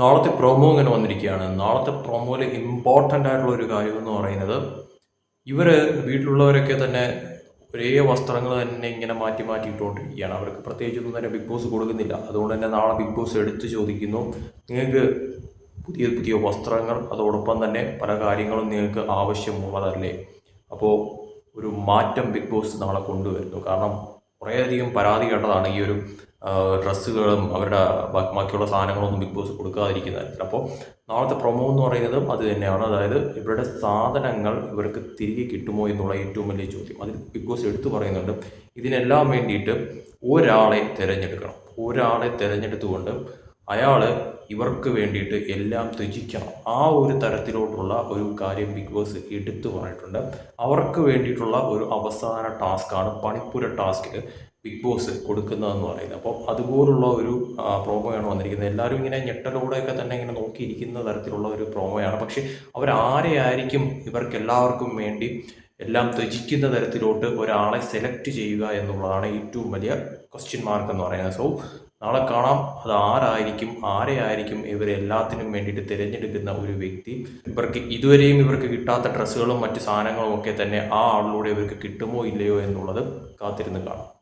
നാളത്തെ പ്രൊമോ ഇങ്ങനെ വന്നിരിക്കുകയാണ്. നാളത്തെ പ്രൊമോയിൽ ഇമ്പോർട്ടന്റ് ആയിട്ടുള്ള ഒരു കാര്യം എന്ന് പറയുന്നത് ഇവർ വീട്ടിലുള്ളവരൊക്കെ തന്നെ ഒരേ വസ്ത്രങ്ങൾ തന്നെ ഇങ്ങനെ മാറ്റി മാറ്റി ഇട്ടുകൊണ്ടിരിക്കുകയാണ് അവർക്ക് പ്രത്യേകിച്ചൊന്നും തന്നെ ബിഗ് ബോസ് കൊടുക്കുന്നില്ല. അതുകൊണ്ട് തന്നെ നാളെ ബിഗ് ബോസ് എടുത്ത് ചോദിക്കുന്നു നിങ്ങൾക്ക് പുതിയ പുതിയ വസ്ത്രങ്ങൾ അതോടൊപ്പം തന്നെ പല കാര്യങ്ങളും നിങ്ങൾക്ക് ആവശ്യമുള്ളതല്ലേ? അപ്പോൾ ഒരു മാറ്റം ബിഗ് ബോസ് നാളെ കൊണ്ടുവരുന്നു. കാരണം കുറേയധികം പരാതി കേട്ടതാണ് ഈ ഒരു ഡ്രസ്സുകളും അവരുടെ ബാക്കിയുള്ള സാധനങ്ങളൊന്നും ബിഗ് ബോസ് കൊടുക്കാതിരിക്കുന്നതായിരിക്കും. അപ്പോൾ നാളത്തെ പ്രൊമോ എന്ന് പറയുന്നത് അത് തന്നെയാണ്. അതായത് ഇവരുടെ സാധനങ്ങൾ ഇവർക്ക് തിരികെ കിട്ടുമോ എന്നുള്ള ഏറ്റവും വലിയ ചോദ്യം. അതിൽ ബിഗ് ബോസ് എടുത്തു പറയുന്നുണ്ട് ഇതിനെല്ലാം വേണ്ടിയിട്ട് ഒരാളെ തിരഞ്ഞെടുക്കണം. ഒരാളെ തിരഞ്ഞെടുത്തുകൊണ്ട് അയാൾ ഇവർക്ക് വേണ്ടിയിട്ട് എല്ലാം ത്യജിക്കണം. ആ ഒരു തരത്തിലോട്ടുള്ള ഒരു കാര്യം ബിഗ് ബോസ് എടുത്തു പറഞ്ഞിട്ടുണ്ട്. അവർക്ക് വേണ്ടിയിട്ടുള്ള ഒരു അവസാന ടാസ്ക്കാണ് പണിപ്പുര ടാസ്ക് ബിഗ് ബോസ് കൊടുക്കുന്നതെന്ന് പറയുന്നത്. അപ്പോൾ അതുപോലുള്ള ഒരു പ്രോമോയാണ് വന്നിരിക്കുന്നത്. എല്ലാവരും ഇങ്ങനെ ഞെട്ടലോടെയൊക്കെ തന്നെ ഇങ്ങനെ നോക്കിയിരിക്കുന്ന തരത്തിലുള്ള ഒരു പ്രോമോയാണ് പക്ഷേ അവരാരെയായിരിക്കും ഇവർക്ക് എല്ലാവർക്കും വേണ്ടി എല്ലാം ത്യജിക്കുന്ന തരത്തിലോട്ട് ഒരാളെ സെലക്ട് ചെയ്യുക എന്നുള്ളതാണ് ഏറ്റവും വലിയ ക്വസ്റ്റ്യൻ മാർക്ക് എന്ന് പറയുന്നത്. സോ നാളെ കാണാം അത് ആരായിരിക്കും ആരെയായിരിക്കും ഇവരെല്ലാത്തിനും വേണ്ടിയിട്ട് തിരഞ്ഞെടുക്കുന്ന ഒരു വ്യക്തി. ഇവർക്ക് ഇതുവരെയും ഇവർക്ക് കിട്ടാത്ത ഡ്രസ്സുകളും മറ്റു സാധനങ്ങളും ഒക്കെ തന്നെ ആ ആളിലൂടെ ഇവർക്ക് കിട്ടുമോ ഇല്ലയോ എന്നുള്ളത് കാത്തിരുന്ന് കാണാം.